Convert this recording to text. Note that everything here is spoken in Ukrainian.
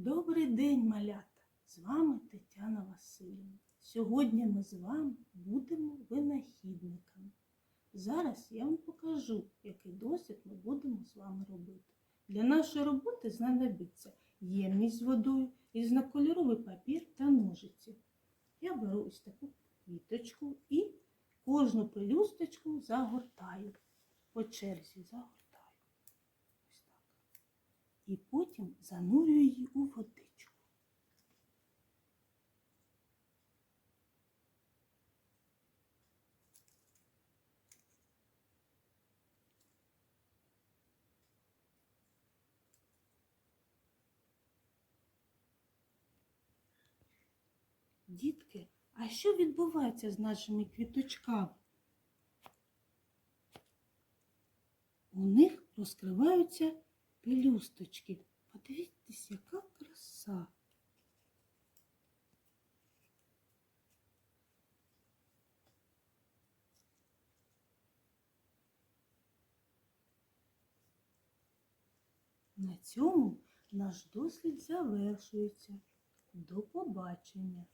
Добрий день, малята! З вами Тетяна Васильівна. Сьогодні ми з вами будемо винахідниками. Зараз я вам покажу, який досвід ми будемо з вами робити. Для нашої роботи знадобиться ємність з водою, різнокольоровий папір та ножиці. Я беру ось таку квіточку і кожну пелюсточку загортаю. По черзі загортаю. І потім занурюю її у водичку. Дітки, а що відбувається з нашими квіточками? У них розкриваються пелюсточки. Подивіться, яка краса. На цьому наш дослід завершується. До побачення!